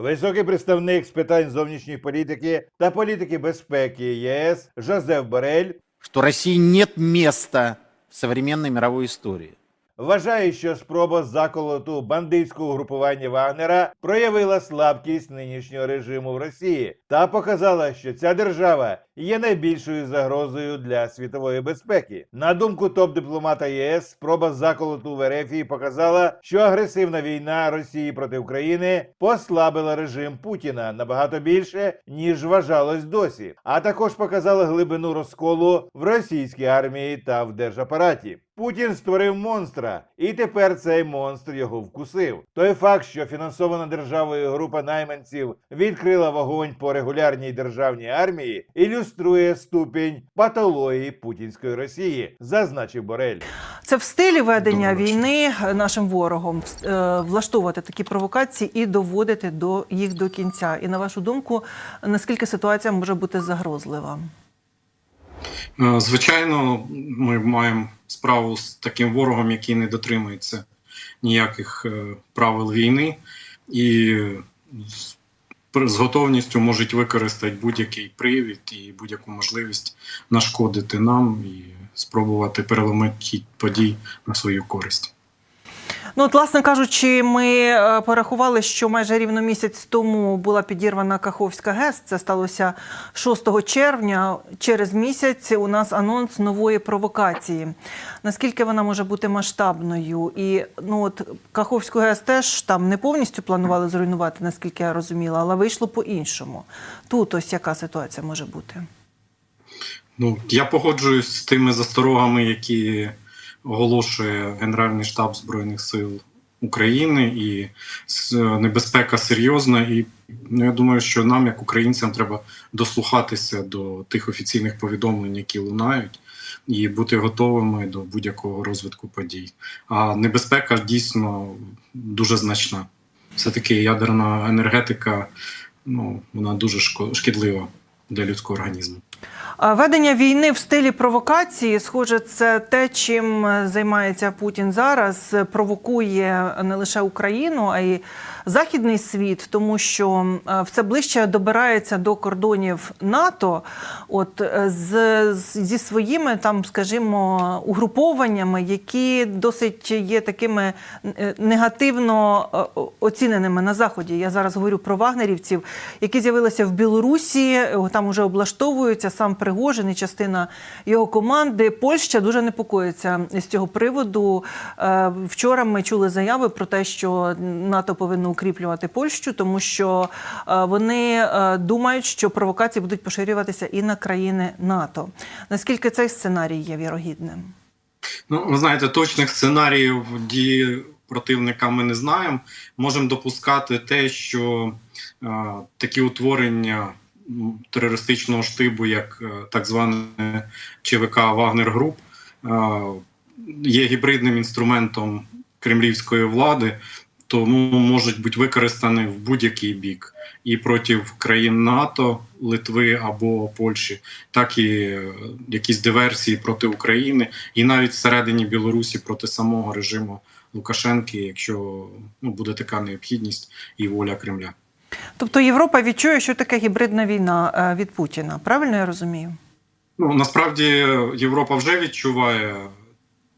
Високий представник з питань зовнішньої політики та політики безпеки ЄС Жозеф Борель що Росії нет места в современной мировой історії. вважає, що спроба заколоту бандитського групування Вагнера проявила слабкість нинішнього режиму в Росії та показала, що ця держава є найбільшою загрозою для світової безпеки. На думку топ-дипломата ЄС, спроба заколоту в РФ показала, що агресивна війна Росії проти України послабила режим Путіна набагато більше ніж вважалось досі, а також показала глибину розколу в російській армії та в держапараті. Путін створив монстра, і тепер цей монстр його вкусив. Той факт, що фінансована державою група найманців відкрила вогонь по регулярній державній армії, ілюструє ступінь патології путінської Росії, зазначив Борель. Це в стилі ведення Доброго війни нашим ворогом е, влаштовувати такі провокації і доводити до їх до кінця. І на вашу думку, наскільки ситуація може бути загрозлива? Е, Звичайно, ми маємо справу з таким ворогом, який не дотримується ніяких е, правил війни, і з- готовністю можуть використати будь-який привід і будь-яку можливість нашкодити нам і спробувати переломити хід подій на свою користь. Ну, от, власне кажучи, ми е, порахували, що майже рівно місяць тому була підірвана Каховська ГЕС. Це сталося 6 червня. Через місяць у нас анонс нової провокації. Наскільки вона може бути масштабною? І ну от Каховську ГЕС теж там не повністю планували зруйнувати, наскільки я розуміла, але вийшло по-іншому. Тут ось яка ситуація може бути? Ну, я погоджуюсь з тими засторогами, які оголошує Генеральний штаб Збройних сил України, і небезпека серйозна. І ну, я думаю, що нам, як українцям, треба дослухатися до тих офіційних повідомлень, які лунають, і бути готовими до будь-якого розвитку подій. А небезпека дійсно дуже значна. Все-таки ядерна енергетика, ну, вона дуже шкідлива для людського організму. Ведення війни в стилі провокації, схоже, це те, чим е, займається Путін зараз, провокує не лише Україну, а й західний світ, тому що е, все ближче добирається до кордонів НАТО. От е, з, зі своїми там, скажімо, угрупованнями, які досить є такими негативно оціненими на заході. Я зараз говорю про вагнерівців, які з'явилися в Білорусі. Там уже облаштовуються сам Пригожин і частина його команди. Польща дуже непокоїться з цього приводу. Е, Вчора ми чули заяви про те, що НАТО повинно укріплювати Польщу, тому що е, вони е, думають, що провокації будуть поширюватися і на країни НАТО. Наскільки цей сценарій є вірогідним? Ну, ви знаєте, точних сценаріїв дії противника ми не знаємо. Можемо допускати те, що е, такі утворення терористичного штибу, як е, так зване ЧВК Вагнер Груп, е, є гібридним інструментом кремлівської влади, тому можуть бути використані в будь-який бік і проти країн НАТО, Литви або Польщі, так і е, якісь диверсії проти України, і навіть всередині Білорусі проти самого режиму Лукашенки, якщо ну, буде така необхідність і воля Кремля. Тобто Європа відчує, що таке гібридна війна е, від Путіна. Правильно я розумію? Ну насправді Європа вже відчуває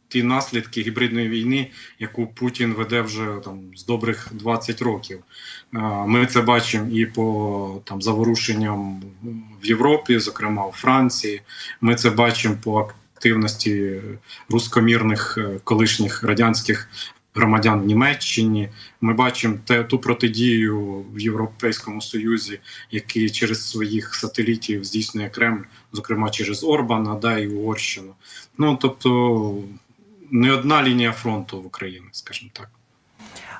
ті наслідки гібридної війни, яку Путін веде вже там з добрих 20 років. Е, Ми це бачимо і по там заворушенням в Європі, зокрема у Франції. Ми це бачимо по активності рускомірних е, колишніх радянських громадян в Німеччині. Ми бачимо те, ту протидію в Європейському Союзі, який через своїх сателітів здійснює Кремль, зокрема через Орбана, да, і Угорщину. Ну тобто не одна лінія фронту в Україні, скажімо так.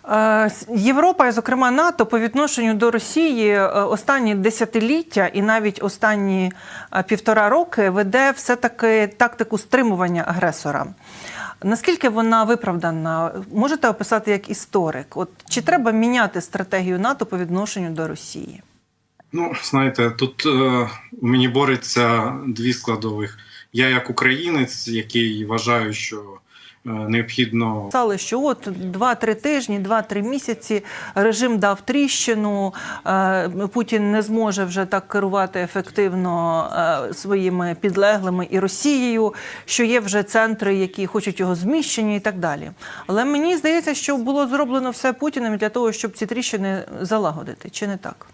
Е, Європа, і, зокрема НАТО, по відношенню до Росії е, останні десятиліття і навіть останні е, півтора роки веде все таки тактику стримування агресора. Наскільки вона виправдана? Можете описати як історик? От чи треба міняти стратегію НАТО по відношенню до Росії? Ну, знаєте, тут е, мені бореться дві складових. Я як українець, який вважаю, що необхідно Писали, що от 2-3 тижні, 2-3 місяці режим дав тріщину. е, Путін не зможе вже так керувати ефективно е, своїми підлеглими і Росією, що є вже центри, які хочуть його зміщення і так далі. Але мені здається, що було зроблено все Путіним для того, щоб ці тріщини залагодити, чи не так?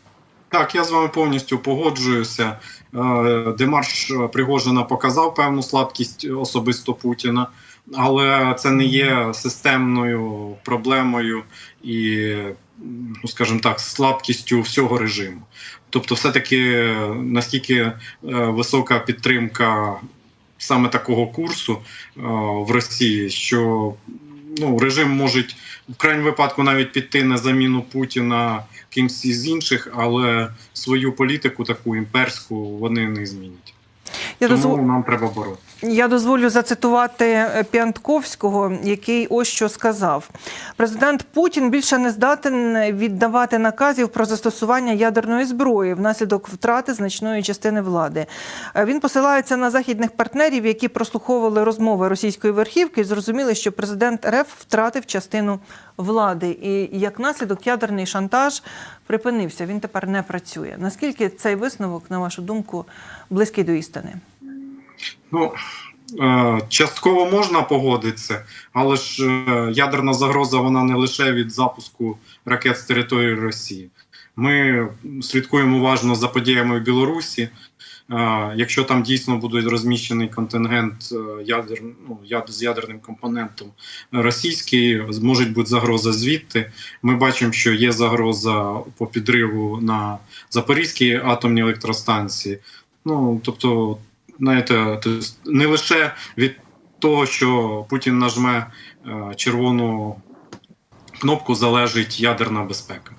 Так, я з вами повністю погоджуюся. Е, Демарш Пригожина показав певну слабкість особисто Путіна, але це не є системною проблемою і, ну, скажімо так, слабкістю всього режиму. Тобто, все-таки наскільки е, висока підтримка саме такого курсу е, в Росії, що ну, режим може в крайньому випадку навіть піти на заміну Путіна кимсь із інших, але свою політику, таку імперську, вони не змінять. Я Тому дозволю. нам треба боротися. Я дозволю зацитувати е, Піантковського, який ось що сказав: президент Путін більше не здатен віддавати наказів про застосування ядерної зброї внаслідок втрати значної частини влади. Е, Він посилається на західних партнерів, які прослуховували розмови російської верхівки, і зрозуміли, що президент РФ втратив частину влади. І як наслідок ядерний шантаж припинився. Він тепер не працює. Наскільки цей висновок, на вашу думку, близький до істини? Ну, е, частково можна погодитися, але ж е, ядерна загроза вона не лише від запуску ракет з території Росії. Ми слідкуємо уважно за подіями в Білорусі. Е, Якщо там дійсно буде розміщений контингент е, ядер, ну, яд, з ядерним компонентом російський, може бути загроза звідти. Ми бачимо, що є загроза по підриву на Запорізькій атомній електростанції. Ну тобто, знаєте, не лише від того, що Путін нажме е, червону кнопку, залежить ядерна безпека.